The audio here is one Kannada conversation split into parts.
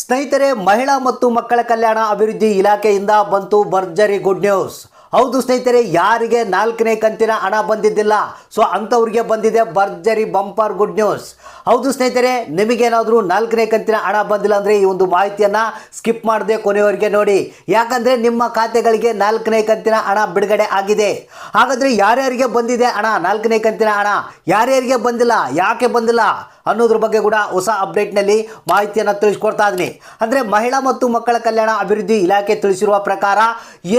ಸ್ನೇಹಿತರೆ, ಮಹಿಳಾ ಮತ್ತು ಮಕ್ಕಳ ಕಲ್ಯಾಣ ಅಭಿವೃದ್ಧಿ ಇಲಾಖೆಯಿಂದ ಬಂತು ಭರ್ಜರಿ ಗುಡ್ ನ್ಯೂಸ್. ಹೌದು ಸ್ನೇಹಿತರೆ, ಯಾರಿಗೆ ನಾಲ್ಕನೇ ಕಂತಿನ ಹಣ ಬಂದಿದ್ದಿಲ್ಲ? ಸೊ ಅಂಥವ್ರಿಗೆ ಬಂದಿದೆ ಭರ್ಜರಿ ಬಂಪರ್ ಗುಡ್ ನ್ಯೂಸ್. ಹೌದು ಸ್ನೇಹಿತರೆ, ನಿಮಗೇನಾದರೂ ನಾಲ್ಕನೇ ಕಂತಿನ ಹಣ ಬಂದಿಲ್ಲ ಅಂದರೆ ಈ ಒಂದು ಮಾಹಿತಿಯನ್ನು ಸ್ಕಿಪ್ ಮಾಡದೆ ಕೊನೆಯವರಿಗೆ ನೋಡಿ. ಯಾಕಂದರೆ ನಿಮ್ಮ ಖಾತೆಗಳಿಗೆ ನಾಲ್ಕನೇ ಕಂತಿನ ಹಣ ಬಿಡುಗಡೆ ಆಗಿದೆ. ಹಾಗಾದರೆ ಯಾರ್ಯಾರಿಗೆ ಬಂದಿದೆ ಹಣ? ನಾಲ್ಕನೇ ಕಂತಿನ ಹಣ ಯಾರ್ಯಾರಿಗೆ ಬಂದಿಲ್ಲ? ಯಾಕೆ ಬಂದಿಲ್ಲ? ಅನ್ನೋದ್ರ ಬಗ್ಗೆ ಕೂಡ ಹೊಸ ಅಪ್ಡೇಟ್ನಲ್ಲಿ ಮಾಹಿತಿಯನ್ನು ತಿಳಿಸ್ಕೊಡ್ತಾ ಇದ್ದೀನಿ. ಅಂದರೆ ಮಹಿಳಾ ಮತ್ತು ಮಕ್ಕಳ ಕಲ್ಯಾಣ ಅಭಿವೃದ್ಧಿ ಇಲಾಖೆ ತಿಳಿಸಿರುವ ಪ್ರಕಾರ,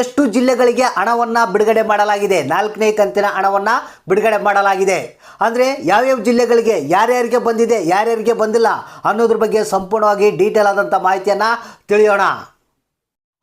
ಎಷ್ಟು ಜಿಲ್ಲೆಗಳಿಗೆ ಹಣವನ್ನು ಬಿಡುಗಡೆ ಮಾಡಲಾಗಿದೆ? ನಾಲ್ಕನೇ ಕಂತಿನ ಹಣವನ್ನು ಬಿಡುಗಡೆ ಮಾಡಲಾಗಿದೆ. ಅಂದರೆ ಯಾವ್ಯಾವ ಜಿಲ್ಲೆಗಳಿಗೆ ಯಾರ್ಯಾರಿಗೆ ಬಂದಿದೆ, ಯಾರ್ಯಾರಿಗೆ ಬಂದಿಲ್ಲ ಅನ್ನೋದ್ರ ಬಗ್ಗೆ ಸಂಪೂರ್ಣವಾಗಿ ಡೀಟೇಲ್ ಆದಂಥ ಮಾಹಿತಿಯನ್ನು ತಿಳಿಯೋಣ.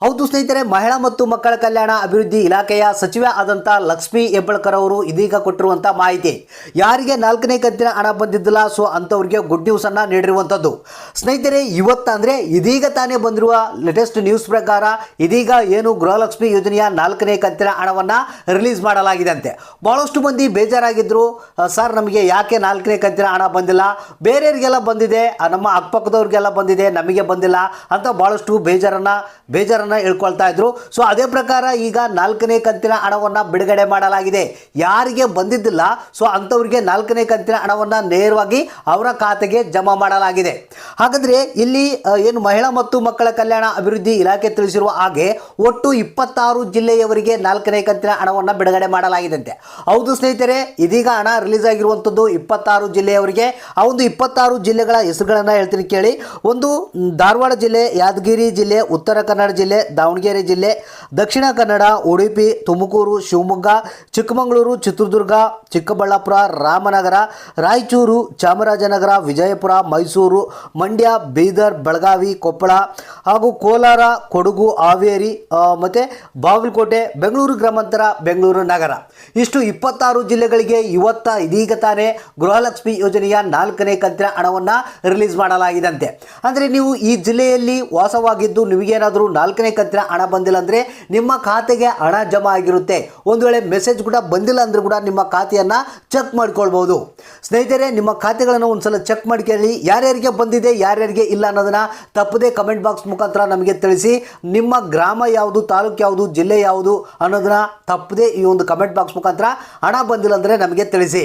ಹೌದು ಸ್ನೇಹಿತರೆ, ಮಹಿಳಾ ಮತ್ತು ಮಕ್ಕಳ ಕಲ್ಯಾಣ ಅಭಿವೃದ್ಧಿ ಇಲಾಖೆಯ ಸಚಿವೆ ಆದಂಥ ಲಕ್ಷ್ಮಿ ಹೆಬ್ಬಳ್ಕರ್ ಅವರು ಇದೀಗ ಕೊಟ್ಟಿರುವಂಥ ಮಾಹಿತಿ. ಯಾರಿಗೆ ನಾಲ್ಕನೇ ಕಂತಿನ ಹಣ ಬಂದಿದ್ದಿಲ್ಲ, ಸೊ ಅಂಥವ್ರಿಗೆ ಗುಡ್ ನ್ಯೂಸನ್ನು ನೀಡಿರುವಂಥದ್ದು ಸ್ನೇಹಿತರೆ, ಇವತ್ತು ಅಂದರೆ ಇದೀಗ ತಾನೇ ಬಂದಿರುವ ಲೇಟೆಸ್ಟ್ ನ್ಯೂಸ್ ಪ್ರಕಾರ ಇದೀಗ ಏನು ಗೃಹಲಕ್ಷ್ಮಿ ಯೋಜನೆಯ ನಾಲ್ಕನೇ ಕಂತಿನ ಹಣವನ್ನು ರಿಲೀಸ್ ಮಾಡಲಾಗಿದೆ ಅಂತೆ ಭಾಳಷ್ಟು ಮಂದಿ ಬೇಜಾರಾಗಿದ್ದರು ಸರ್, ನಮಗೆ ಯಾಕೆ ನಾಲ್ಕನೇ ಕಂತಿನ ಹಣ ಬಂದಿಲ್ಲ? ಬೇರೆಯವರಿಗೆಲ್ಲ ಬಂದಿದೆ ನಮ್ಮ ಅಕ್ಕಪಕ್ಕದವ್ರಿಗೆಲ್ಲ ಬಂದಿದೆ, ನಮಗೆ ಬಂದಿಲ್ಲ ಅಂತ ಭಾಳಷ್ಟು ಬೇಜಾರನ್ನು ಬೇಜಾರನ್ನು ಹೇಳ್ಕೊಳ್ತಾ ಇದ್ರು. ಸೊ ಅದೇ ಪ್ರಕಾರ ಈಗ ನಾಲ್ಕನೇ ಕಂತಿನ ಹಣವನ್ನು ಬಿಡುಗಡೆ ಮಾಡಲಾಗಿದೆ. ಯಾರಿಗೆ ಬಂದಿದ್ದಿಲ್ಲ ಸೊ ಅಂಥವ್ರಿಗೆ ನಾಲ್ಕನೇ ಕಂತಿನ ಹಣವನ್ನು ನೇರವಾಗಿ ಅವರ ಖಾತೆಗೆ ಜಮಾ ಮಾಡಲಾಗಿದೆ. ಹಾಗಾದರೆ ಇಲ್ಲಿ ಏನು ಮಹಿಳಾ ಮತ್ತು ಮಕ್ಕಳ ಕಲ್ಯಾಣ ಅಭಿವೃದ್ಧಿ ಇಲಾಖೆ ತಿಳಿಸಿರುವ ಹಾಗೆ ಒಟ್ಟು ಇಪ್ಪತ್ತಾರು ಜಿಲ್ಲೆಯವರಿಗೆ ನಾಲ್ಕನೇ ಕಂತಿನ ಹಣವನ್ನು ಬಿಡುಗಡೆ ಮಾಡಲಾಗಿದೆಂತೆ ಹೌದು ಸ್ನೇಹಿತರೆ, ಇದೀಗ ಹಣ ರಿಲೀಸ್ ಆಗಿರುವಂಥದ್ದು ಇಪ್ಪತ್ತಾರು ಜಿಲ್ಲೆಯವರಿಗೆ. ಆ ಒಂದು ಇಪ್ಪತ್ತಾರು ಜಿಲ್ಲೆಗಳ ಹೆಸರುಗಳನ್ನು ಹೇಳ್ತೀನಿ ಕೇಳಿ. ಒಂದು ಧಾರವಾಡ ಜಿಲ್ಲೆ, ಯಾದಗಿರಿ ಜಿಲ್ಲೆ, ಉತ್ತರ ಕನ್ನಡ ಜಿಲ್ಲೆ ದಾವಣಗೆರೆ ಜಿಲ್ಲೆ, ದಕ್ಷಿಣ ಕನ್ನಡ, ಉಡುಪಿ, ತುಮಕೂರು, ಶಿವಮೊಗ್ಗ, ಚಿಕ್ಕಮಗಳೂರು, ಚಿತ್ರದುರ್ಗ, ಚಿಕ್ಕಬಳ್ಳಾಪುರ, ರಾಮನಗರ, ರಾಯಚೂರು, ಚಾಮರಾಜನಗರ, ವಿಜಯಪುರ, ಮೈಸೂರು, ಮಂಡ್ಯ, ಬೀದರ್, ಬೆಳಗಾವಿ, ಕೊಪ್ಪಳ ಹಾಗೂ ಕೋಲಾರ, ಕೊಡಗು, ಹಾವೇರಿ ಮತ್ತು ಬಾಗಲಕೋಟೆ, ಬೆಂಗಳೂರು ಗ್ರಾಮಾಂತರ, ಬೆಂಗಳೂರು ನಗರ. ಇಷ್ಟು ಇಪ್ಪತ್ತಾರು ಜಿಲ್ಲೆಗಳಿಗೆ ಇವತ್ತ ಇದೀಗ ತಾನೇ ಗೃಹಲಕ್ಷ್ಮಿ ಯೋಜನೆಯ ನಾಲ್ಕನೇ ಕಂತಿನ ಹಣವನ್ನು ರಿಲೀಸ್ ಮಾಡಲಾಗಿದಂತೆ. ಅಂದರೆ ನೀವು ಈ ಜಿಲ್ಲೆಯಲ್ಲಿ ವಾಸವಾಗಿದ್ದು ನಿಮಗೇನಾದರೂ ನಾಲ್ಕನೇ ಕಂತಿನ ಹಣ ಬಂದಿಲ್ಲ ಅಂದರೆ ನಿಮ್ಮ ಖಾತೆಗೆ ಹಣ ಜಮಾ ಆಗಿರುತ್ತೆ. ಒಂದು ವೇಳೆ ಮೆಸೇಜ್ ಕೂಡ ಬಂದಿಲ್ಲ ಅಂದರೂ ಕೂಡ ನಿಮ್ಮ ಖಾತೆಯನ್ನು ಚೆಕ್ ಮಾಡ್ಕೊಳ್ಬೋದು ಸ್ನೇಹಿತರೆ, ನಿಮ್ಮ ಖಾತೆಗಳನ್ನು ಒಂದ್ಸಲ ಚೆಕ್ ಮಾಡ್ಕೊಳ್ಳಿ. ಯಾರ್ಯಾರಿಗೆ ಬಂದಿದೆ, ಯಾರ್ಯಾರಿಗೆ ಇಲ್ಲ ಅನ್ನೋದನ್ನು ತಪ್ಪದೇ ಕಮೆಂಟ್ ಬಾಕ್ಸ್ ಮುಖಾಂತರ ನಮಗೆ ತಿಳಿಸಿ. ನಿಮ್ಮ ಗ್ರಾಮ ಯಾವುದು, ತಾಲೂಕು ಯಾವುದು, ಜಿಲ್ಲೆ ಯಾವುದು ಅನ್ನೋದನ್ನು ತಪ್ಪದೇ ಈ ಒಂದು ಕಮೆಂಟ್ ಬಾಕ್ಸ್ ಮುಖಾಂತರ ಹಣ ಬಂದಿಲ್ಲ ಅಂದರೆ ನಮಗೆ ತಿಳಿಸಿ.